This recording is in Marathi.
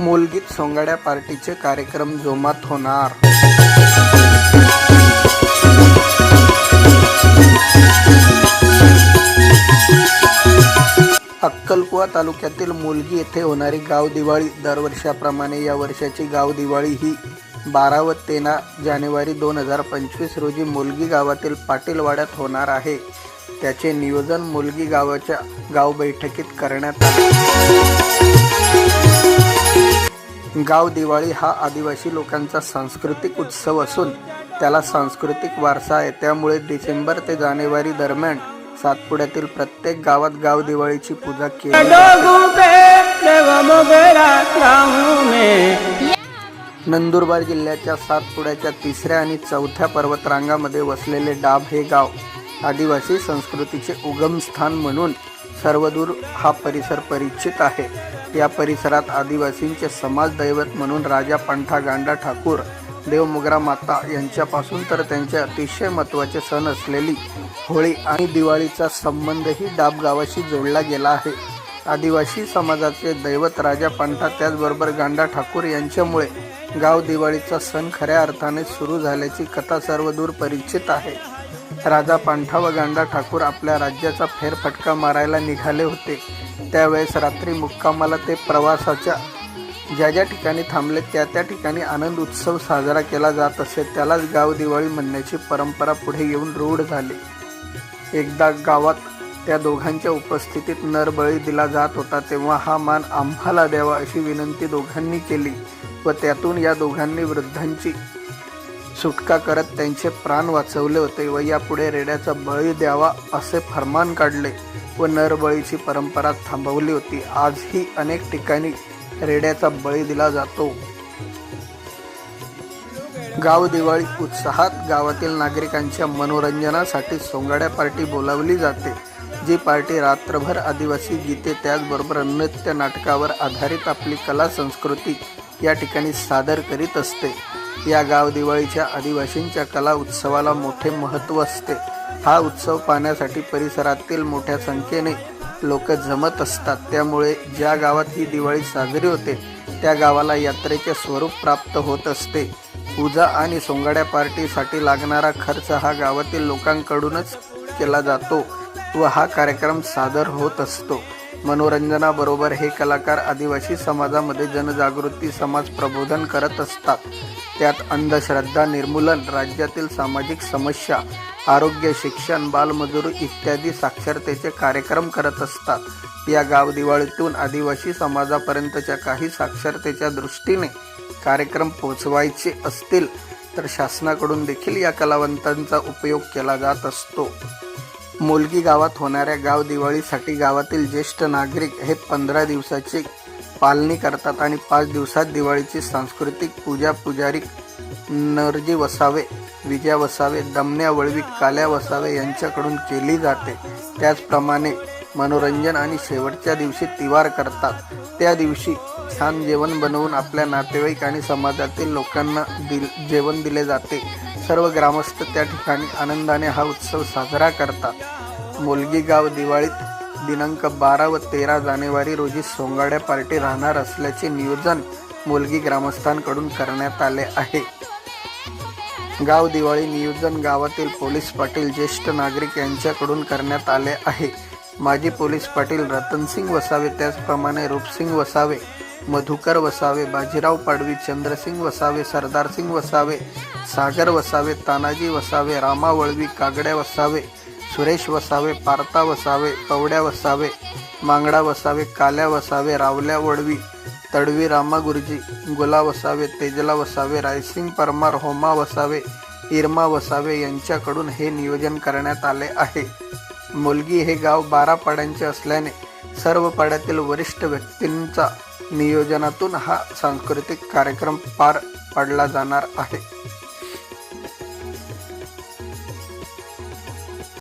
मोलगीत सोंगाड्या पार्टीचे कार्यक्रम जोमात होणार. अक्कलकुवा तालुक्यातील मुलगी येथे होणारी गाव दिवाळी दरवर्षाप्रमाणे या वर्षाची गाव दिवाळी ही बारा व तेरा जानेवारी दोन हजार पंचवीस रोजी मुलगी गावातील पाटीलवाड्यात होणार आहे. त्याचे नियोजन मुलगी गावाच्या गाव बैठकीत करण्यात आले. गाव दिवाळी हा आदिवासी लोकांचा सांस्कृतिक उत्सव असून त्याला सांस्कृतिक वारसा आहे त्यामुळे डिसेंबर ते जानेवारी दरम्यान सातपुड्यातील प्रत्येक गावात गाव दिवाळीची पूजा केली जाते. नंदुरबार जिल्ह्याच्या सातपुड्याच्या तिसऱ्या आणि चौथ्या पर्वतरांगामध्ये वसलेले डाब हे गाव आदिवासी संस्कृतीचे उगमस्थान म्हणून सर्वदूर हा परिसर परिचित आहे या परिसरात आदिवासींचे समाज दैवत म्हणून राजा पंठा गांडा ठाकूर देवमुगरा माता यांच्यापासून तर त्यांचे अतिशय महत्त्वाचे सण असलेली होळी आणि दिवाळीचा संबंधही डाब गावाशी जोडला गेला आहे. आदिवासी समाजाचे दैवत राजा पंठा त्याचबरोबर गांडा ठाकूर यांच्यामुळे गाव दिवाळीचा सण खऱ्या अर्थाने सुरू झाल्याची कथा सर्वदूर परिचित आहे. राजा पांठा व गांडा ठाकूर आपल्या राज्याचा फेरफटका मारायला निघाले होते. त्यावेळेस रात्री मुक्कामाला ते प्रवासाच्या ज्या ज्या ठिकाणी थांबले त्या त्या ठिकाणी आनंद उत्सव साजरा केला जात असे. त्यालाच गाव दिवाळी म्हणण्याची परंपरा पुढे येऊन रूढ झाली. एकदा गावात त्या दोघांच्या उपस्थितीत नरबळी दिला जात होता तेव्हा हा मान आम्हाला द्यावा अशी विनंती दोघांनी केली व त्यातून या दोघांनी वृद्धांची सुटका करत त्यांचे प्राण वाचवले होते व यापुढे रेड्याचा बळी द्यावा असे फरमान काढले. व नरबळीची परंपरा थांबवली होती. आजही अनेक ठिकाणी रेड्याचा बळी दिला जातो. गाव दिवाळी उत्साहात गावातील नागरिकांच्या मनोरंजनासाठी सोंगाड्या पार्टी बोलावली जाते जी पार्टी रात्रभर आदिवासी गीते त्याचबरोबर नृत्य नाटकावर आधारित आपली कला संस्कृती या ठिकाणी सादर करीत असते. या गाव दिवाळीच्या आदिवासींच्या कला उत्सवाला मोठे महत्त्व असते. हा उत्सव पाहण्यासाठी परिसरातील मोठ्या संख्येने लोक जमत असतात. त्यामुळे ज्या गावात ही दिवाळी साजरी होते त्या गावाला यात्रेचे स्वरूप प्राप्त होत असते. पूजा आणि सोंगाड्या पार्टीसाठी लागणारा खर्च हा गावातील लोकांकडूनच केला जातो व हा कार्यक्रम सादर होत असतो. मनोरंजनाबरोबर हे कलाकार आदिवासी समाजामध्ये जनजागृती समाज प्रबोधन करत असतात. त्यात अंधश्रद्धा निर्मूलन राज्यातील सामाजिक समस्या आरोग्य शिक्षण बालमजुरी इत्यादी साक्षरतेचे कार्यक्रम करत असतात. या गाव दिवाळीतून आदिवासी समाजापर्यंतच्या काही साक्षरतेच्या दृष्टीने कार्यक्रम पोचवायचे असतील तर शासनाकडून देखील या कलावंतांचा उपयोग केला जात असतो. मोलगी गावात होणाऱ्या गाव दिवाळीसाठी गावातील ज्येष्ठ नागरिक हे पंधरा दिवसाची पालणी करतात आणि पाच दिवसात दिवाळीची सांस्कृतिक पूजा पुजारी नरजी वसावे विजया वसावे दमण्या वळवी काल्या वसावे यांच्याकडून केली जाते. त्याचप्रमाणे मनोरंजन आणि शेवटच्या दिवशी तिवार करतात. त्या दिवशी छान जेवण बनवून आपल्या नातेवाईक आणि समाजातील लोकांना दिल जेवण दिले जाते. सर्व ग्रामस्थ त्या ठिकाणी आनंदाने हा उत्सव साजरा करतात. मुलगी गाव दिवाळीत दिनांक बारा व तेरा जानेवारी रोजी सोंगाड्या पार्टी राहणार असल्याचे नियोजन मोलगी ग्रामस्थांकडून करण्यात आले आहे. गाव दिवाळी नियोजन गावातील पोलीस पाटील ज्येष्ठ नागरिक यांच्याकडून करण्यात आले आहे. माजी पोलीस पाटील रतनसिंग वसावे त्याचप्रमाणे रूपसिंग वसावे मधुकर वसावे बाजीराव पाडवी चंद्रसिंग वसावे सरदारसिंग वसावे सागर वसावे तानाजी वसावे रामा वळवी कागड्या वसावे सुरेश वसावे पारता वसावे पवड्या वसावे मांगडा वसावे काल्या वसावे रावल्या वळवी तडवी रामा गुरुजी गुला वसावे तेजला वसावे रायसिंग परमार होमा वसावे इरमा वसावे यांच्याकडून हे नियोजन करण्यात आले आहे. मुलगी हे गाव बारा पाड्यांचे असल्याने सर्व पाड्यातील वरिष्ठ व्यक्तींचा नियोजनातून हा सांस्कृतिक कार्यक्रम पार पाडला जाणार आहे.